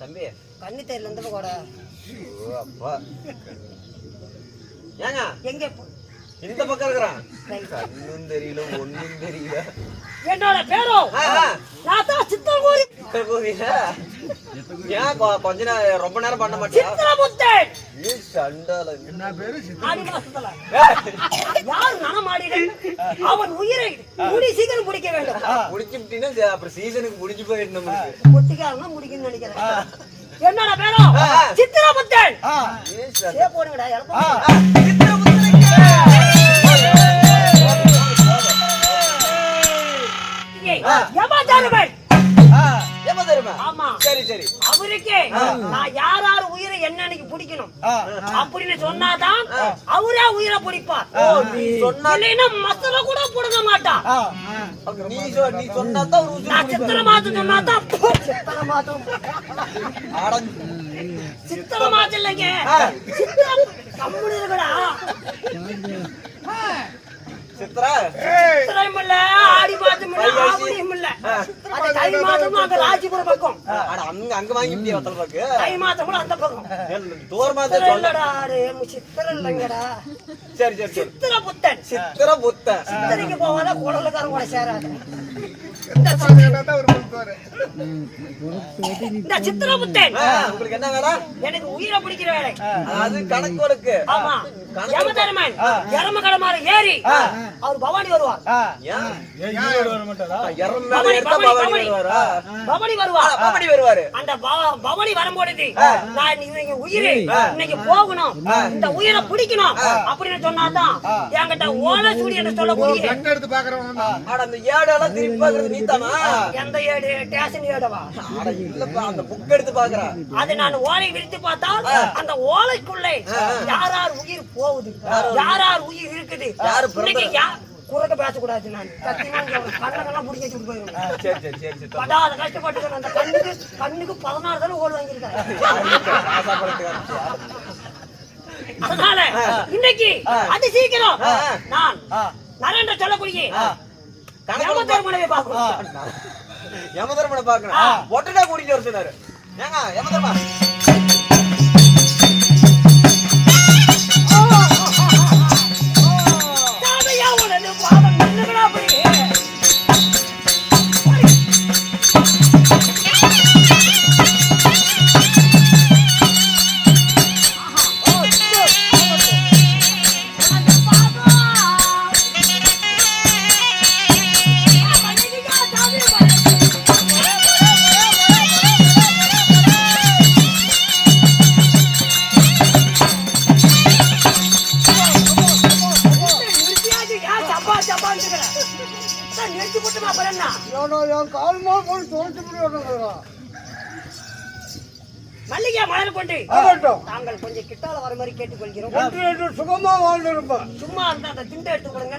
தம்பி. கண்ணு தெரியல இருந்த கூட அப்பா. ஏங்க? எங்க இந்த பக்கம் இருக்கிறான். கண்ணும் தெரியல ஒண்ணும் தெரியல. என்னோட பேரும் நான் தான் சித்தகூரி சித்தகூரியா ஏன் கொஞ்ச நேரம் ரொம்ப நேரம் பண்ண மாட்டேன் சித்தரமுத்தன். நீ சண்டால என்ன பேரு? அவன் உயிரை முடி சீக்கிரம் பிடிக்க வேண்டும் முடிச்சுட்டீங்கன்னா அப்புறம் சீசனுக்கு முடிஞ்சு போயிடும் நமக்கு ஒத்திக்காரனா முடிக்கும்னு நினைக்கிறேன் என்னோட பேரும். சித்திரபுத்தன் ஏ சண்டை. சே போடுங்கடா தெரியுமா? ஆமா. சரி சரி. அவருக்கே நான் யார் யார் உயிரை என்னன்னைக்கு பிடிக்கணும்? அப்படின்னு சொன்னாதான் அவரே உயிரை பிடிப்பார். சொன்னா மசல கூட பிடுங்க மாட்டான் நீ நீ சொன்னா தான் ஒரு நான் சித்திர மாதம் சொன்னாதான் சித்திர மாதம். சித்திர மாதம் இல்லைங்க சித்திர கம்முனு இருக்கடா சித்ரா சித்திரம் இல்ல ஆடி மாதம் இல்ல ஆவணியும் இல்ல. அது அங்க ராஜிபுரம் பக்கம். அட அங்க அங்க வாங்கிட்டியா வத்தல் பாக்கு? கூட அந்த பக்கம். தூரமா தான் இல்லைங்கடா. சரி சரி சித்திர புத்தன் சித்திர புத்த சித்திரைக்கு போவாத குடலுக்காரன் கூட சேராது. புத்தன் உங்களுக்கு என்ன வேலை? எனக்கு உயிரை பிடிக்கிற வேலை. அது கணக்கு ஆமா. யமதர்மன் எரம கடமாற ஏறி அவர் பவானி வருவார். ஏன்? மேல பவனி, பவானி. பவனி. வருவாரா பவானி வருவார். அந்த பவ- பவனி வரும்பொழுது நான் இன்னைக்கு உயிரை இன்னைக்கு போகணும். இந்த உயிரை பிடிக்கணும் அப்படின்னு சொன்னாதான் என்கிட்ட ஓலை சூடி என்று எடுத்து பாக்குறவங்க அட அந்த ஏடெல்லாம் திருப்பி பாக்குறது நீதானா? எந்த ஏடு? ஸ்டேஷன் ஏடவா. அட இல்லப்பா அந்த புக் எடுத்து பாக்குறா அது நான் ஓலை விரித்து பார்த்தால் அந்த ஓலைக்குள்ளே யார் யார் உயிர் போகுது? யார் யார் உயிர் இருக்குது? யாரு குறுக்க பேசக்கூடாது நான். கண்ணெல்லாம் வச்சுட்டு போயிருவேன் சரி சரி சரி சரி படாத கஷ்டப்பட்டு அந்த கண்ணுக்கு கண்ணுக்கு பதினாறு தடவை ஓடு வாங்கியிருக்கேன் அதனால இன்னைக்கு அது சீக்கிரம் நான் நரேந்திர சொல்லக்கூடிய யமதர்மனை பார்க்கணும். யமதர்மனை பாக்கணும் ஒட்டடா கூட்டிட்டு வர சொன்னாரு. ஏங்க யமதர்மா. நிறுத்தி போட்டுமா அப்புறம் என்ன? என் கால் மேல போய் தோச்சு முடியும் மல்லிகை மலர் கொண்டு. தாங்கள் கொஞ்சம் கிட்டால வர மாதிரி கேட்டுக்கொள்கிறோம். ஒன்று சுகமா வாழ்ந்திருப்பேன் சும்மா அந்த திண்டை எடுத்து கொடுங்க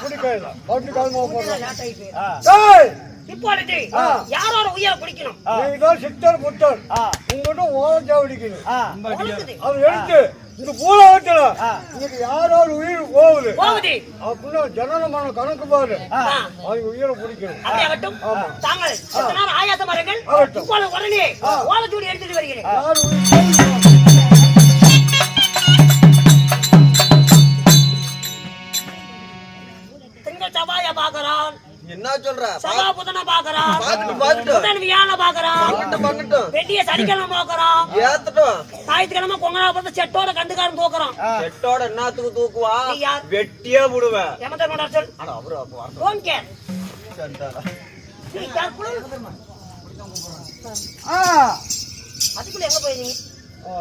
குடிக்கையில ஒன்று கால் மேல போடுறேன் இப்பொழுது. யாரோட உயிரை குடிக்கணும் நீதான் சித்தர் புத்தர். உங்ககிட்ட ஓலச்சா அடிக்கணும். அது எடுத்து இந்த பூலகத்துல இன்னைக்கு யாராவது உயிர் போகுது. அப்படின்னா ஜனனமான கணக்கு பாரு. அவங்க உயிரை பிடிக்கணும். தாங்கள் எத்தனை நேரம் ஆயாசம் இருங்கள் ஆகட்டும். இப்பொழுது உடனே ஓலச்சூடி எடுத்துட்டு வருகிறேன். வெட்டிய சனிக்கிழமை பாக்குறான் ஏத்தட்டும் ஞாயிற்றுக்கிழமை கொங்கனா செட்டோட கண்டுக்காரன் தூக்குறான் செட்டோட என்னத்துக்கு தூக்குவா? நீ? வெட்டியே விடுவேன் எமதர் கொண்டா சொல் அவரு. Don't care. நீ அதுக்குள்ள எங்க போயிருந்தீங்க ஆ,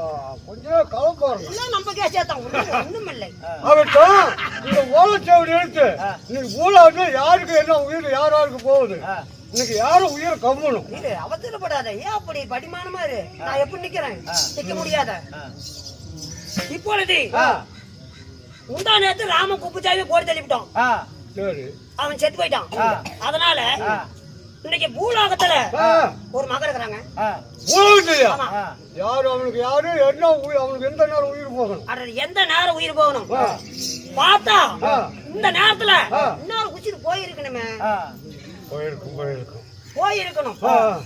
கொஞ்ச நேரம் கலப்பாரு எல்லாம் நம்ம கேசியாத்தான் ஒண்ணும் இல்லை ஆகட்டும். இந்த ஓலச்சேவடி எடுத்து இன்னைக்கு பூலாட்டு யாருக்கு என்ன உயிர் யார் யாருக்கு போகுது? இன்னைக்கு யாரும் உயிரை கம்மணும் அவசரப்படாத. ஏன் அப்படி? படிமானமா இரு. நான் எப்படி நிக்கிறேன்? நிக்க முடியாத. இப்பொழுது முந்தா நேரத்து ராம குப்புச்சாவி போட்டு தள்ளிவிட்டோம் அவன் செத்து போயிட்டான். அதனால இன்னைக்கு பூலோகத்துல ஒரு மகன் இருக்கிறாங்க. யாரு அவனுக்கு யாரு? என்ன அவனுக்கு எந்த நேரம் உயிர் போகணும்? எந்த நேரம் உயிர் போகணும்? பார்த்தா. இந்த நேரத்துல. இன்னொரு உச்சிட்டு போயிருக்கணுமே. போயிருக்கும் போயிருக்கும். போயிருக்கணும்.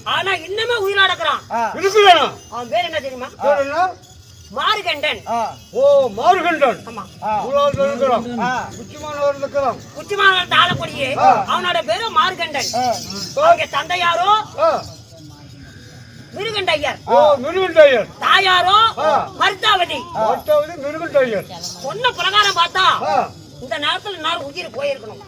ஆனா இன்னுமே உயிரோட இருக்கிறான் இருக்குதானா அவன் பேர் என்ன தெரியுமா? மார்கண்டன். ஓ மார்கண்டன். ஆமா. மூலாவது இருக்கிறோம் முக்கியமானவர் இருக்கிறோம் உச்சிமான ஆளக்கூடிய. அவனோட பேரு மார்கண்டன். அவங்க தந்தையாரோ. மிருகண்டையர். ஓ மிருகண்டையர். தாயாரோ. மருத்தாவதி. மற்றவது மிருகண்டையர். சொன்ன பிரகாரம் பார்த்தா. இந்த நேரத்துல நான் உயிர் போயிருக்கணும்.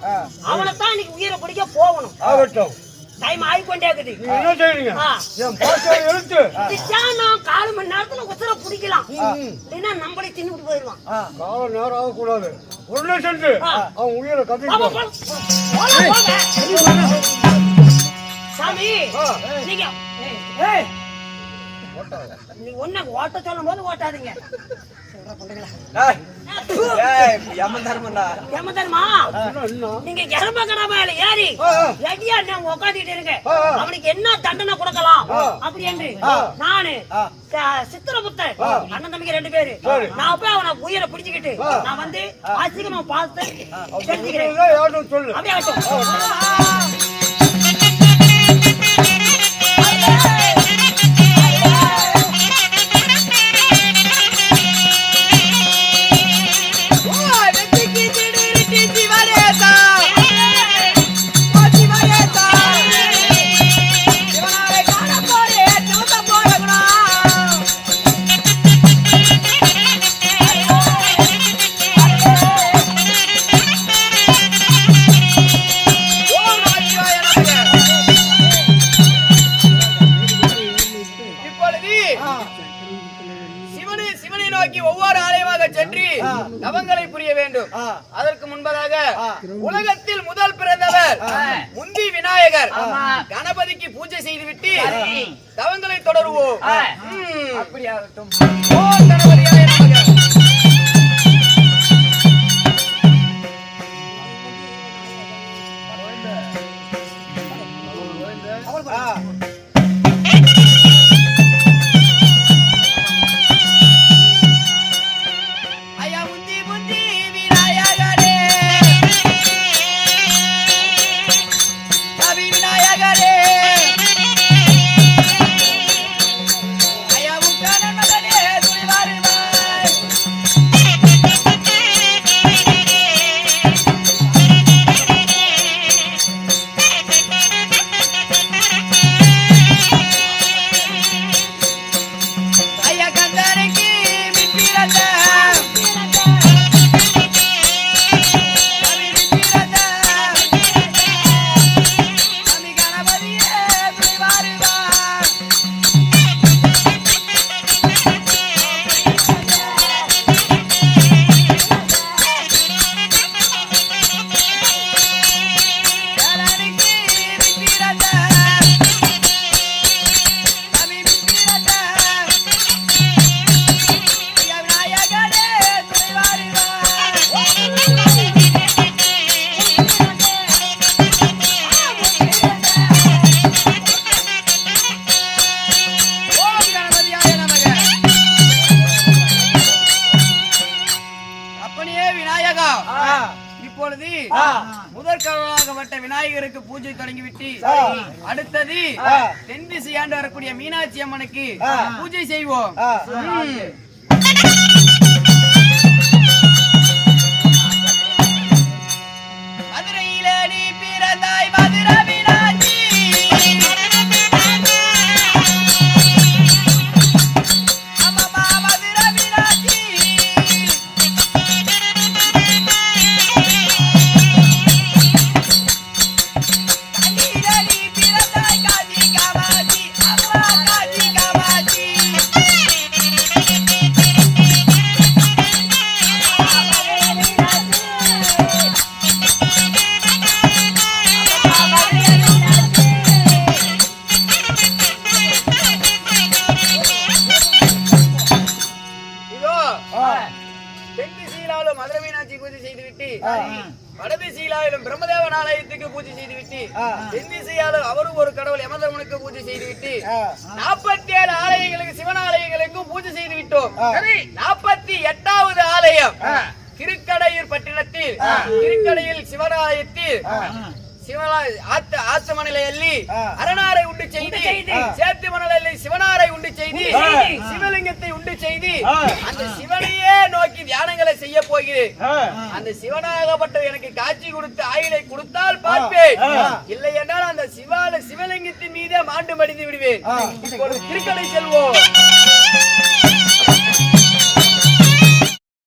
அவனை தான் இன்னைக்கு உயிரை பிடிக்க போகணும். ஆகட்டும். டைம் ஆகிக்கொண்டே இருக்குது. நீங்க என்ன செய்றீங்க? ஆ. என் பாட்டை எழுத்து. திட்டானம் கால் மணி நேரத்துல உத்தர பிடிக்கலாம். இல்லைன்னா நம்மளே தின்னுட்டு போயிடுவான். கால நேரம் ஆகக்கூடாது. சென்று ஆ. அவன் உயிரை போங்க. சாமி. நீங்க நீ ஒண்ணு ஓட்ட சொல்லும் போது ஓட்டாதீங்க அவனுக்கு என்ன தண்டனை கொடுக்கலாம். அப்படி என்று. நானு சித்திரபுத்தன். அண்ணன் தம்பிக்கு ரெண்டு பேரு. நான் போய் அவனை உயிரை பிடிச்சுக்கிட்டு. நான் வந்து அசிங்கமா பார்த்து தெரிஞ்சுக்கிறேன் அப்படியே உலகத்தில் முதல் பிறந்தவர் முந்தி விநாயகர். கணபதிக்கு பூஜை செய்துவிட்டு தவங்களை தொடருவோம். ம். ஓம் கணபதியாய நமக. இப்பொழுது முதற்கடவுளாகப்பட்ட விநாயகருக்கு பூஜை தொடங்கிவிட்டு அடுத்தது தென் திசையாண்டு வரக்கூடிய மீனாட்சி அம்மனுக்கு பூஜை செய்வோம். பிரம்மதேவன் ஆலயத்துக்கு பூஜை செய்துவிட்டு தென்திசையாலும் அவரும் ஒரு கடவுள் யமதர்மனுக்கு பூஜை செய்துவிட்டு நாற்பத்தி ஏழு ஆலயங்களுக்கு சிவன் ஆலயங்களுக்கும் பூஜை செய்து விட்டோம் நாற்பத்தி எட்டாவது ஆலயம் திருக்கடையூர் பட்டினத்தில் திருக்கடையில் சிவனாலயத்தில் சிவலா ஆத்த ஆத்த மணலை அள்ளி ஆ. அரணாரை உண்டு செய்து செய்து. சேத்து மணலை அள்ளி சிவனாரை உண்டு செய்து. சிவலிங்கத்தை உண்டு செய்து. அந்த சிவனையே நோக்கி தியானங்களை செய்ய போகிறேன். அந்த சிவனாகப்பட்ட எனக்கு காட்சி கொடுத்து ஆயுளை கொடுத்தால் பார்ப்பேன். இல்லை என்றால் அந்த சிவால சிவலிங்கத்தின் மீதே மாண்டு மடிந்து விடுவேன். இப்பொழுது திருக்கடை செல்வோம்